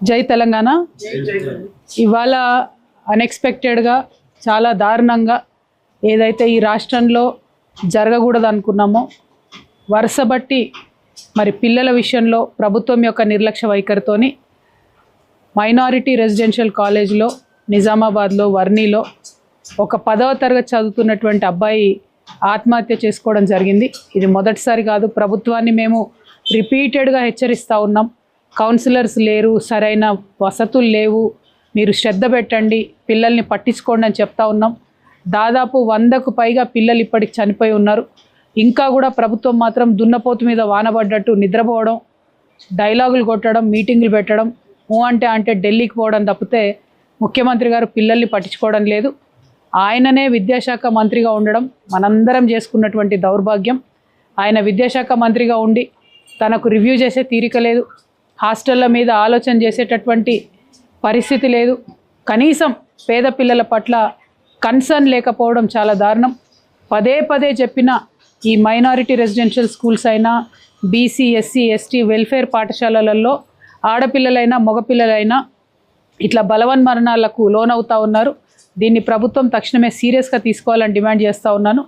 జై తెలంగాణ. ఇవాళ అన్ఎక్స్పెక్టెడ్గా చాలా దారుణంగా ఏదైతే ఈ రాష్ట్రంలో జరగకూడదు అనుకున్నామో వరుస బట్టి మరి పిల్లల విషయంలో ప్రభుత్వం యొక్క నిర్లక్ష్య వైఖరితోని మైనారిటీ రెసిడెన్షియల్ కాలేజ్లో నిజామాబాద్లో వర్ణిలో ఒక పదవ తరగతి చదువుతున్నటువంటి అబ్బాయి ఆత్మహత్య చేసుకోవడం జరిగింది. ఇది మొదటిసారి కాదు ప్రభుత్వాన్ని మేము రిపీటెడ్గా హెచ్చరిస్తూ ఉన్నాం. కౌన్సిలర్స్ లేరు సరైన వసతులు లేవు. మీరు శ్రద్ధ పెట్టండి పిల్లల్ని పట్టించుకోండి అని చెప్తా ఉన్నాం. దాదాపు వందకు పైగా పిల్లలు ఇప్పటికి చనిపోయి ఉన్నారు. ఇంకా కూడా ప్రభుత్వం మాత్రం దున్నపోతు మీద వానబడ్డట్టు నిద్రపోవడం డైలాగులు కొట్టడం మీటింగులు పెట్టడం ఊ అంటే అంటే ఢిల్లీకి పోవడం తప్పితే ముఖ్యమంత్రి గారు పిల్లల్ని పట్టించుకోవడం లేదు. ఆయననే విద్యాశాఖ మంత్రిగా ఉండడం మనందరం చేసుకున్నటువంటి దౌర్భాగ్యం. ఆయన విద్యాశాఖ మంత్రిగా ఉండి తనకు రివ్యూ చేసే తీరిక లేదు. హాస్టళ్ళ మీద ఆలోచన చేసేటటువంటి పరిస్థితి లేదు. కనీసం పేద పిల్లల పట్ల కన్సర్న్ లేకపోవడం చాలా దారుణం. పదే పదే చెప్పిన ఈ మైనారిటీ రెసిడెన్షియల్ స్కూల్స్ అయినా బీసీ ఎస్సీ ఎస్టీ వెల్ఫేర్ పాఠశాలలలో ఆడపిల్లలైనా మగపిల్లలైనా ఇట్లా బలవన్మరణాలకు లోనవుతూ ఉన్నారు. దీన్ని ప్రభుత్వం తక్షణమే సీరియస్గా తీసుకోవాలని డిమాండ్ చేస్తూ ఉన్నాను.